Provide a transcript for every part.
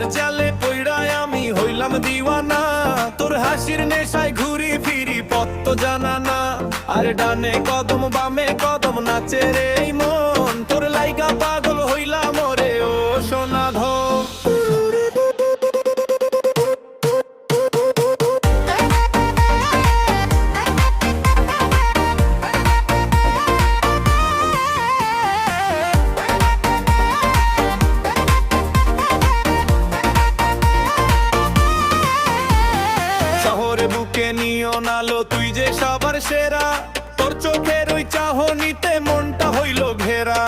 মায়ার জালে পইড়ায় আমি হইলাম দিওয়ানা। তোর হাসির নেশায় ঘুরি ফিরি পত্ত জানা না। আর ডানে কদম বামে কদম নাচে রে নিও তুই যে সবার সেরা। তোর চোখের ওই চাহনিতে মনটা হইল ঘেরা।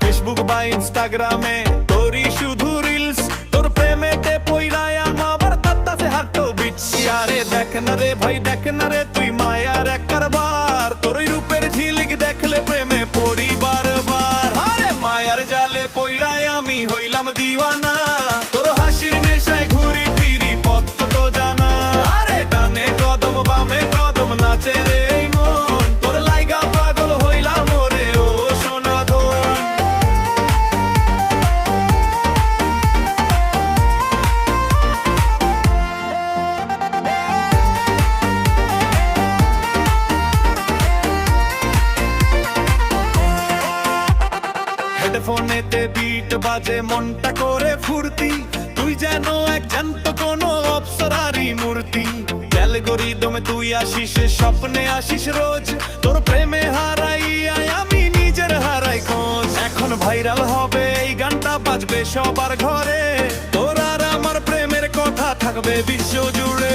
ফেসবুক বা ইনস্টাগ্রামে তোরই শুধু রিলস তোর প্রেমেতে আমার হাঁটো বিচ্ছি আরে দেখ না রে ভাই, দেখ না রে তুই মায়ার তোর রূপের ঝিলিক দেখলে প্রেমে পড়ি আরে মায়ার জালে পইরায় আমি হইলাম দিওয়ানা। হেডফোনেতে বিট বাজে, মনটা করে ফুর্তি। তুই যেন এক জ্যান্ত কোনো অপসরারি মূর্তি। অ্যালগরিদমে তুই আসিস, স্বপ্নে আসিস রোজ। তোর প্রেমে হারাই আমি নিজের হারাই খোঁজ। এখন ভাইরাল হবে, এই গানটা বাজবে সবার ঘরে। তোর আর আমার প্রেমের কথা থাকবে বিশ্ব জুড়ে।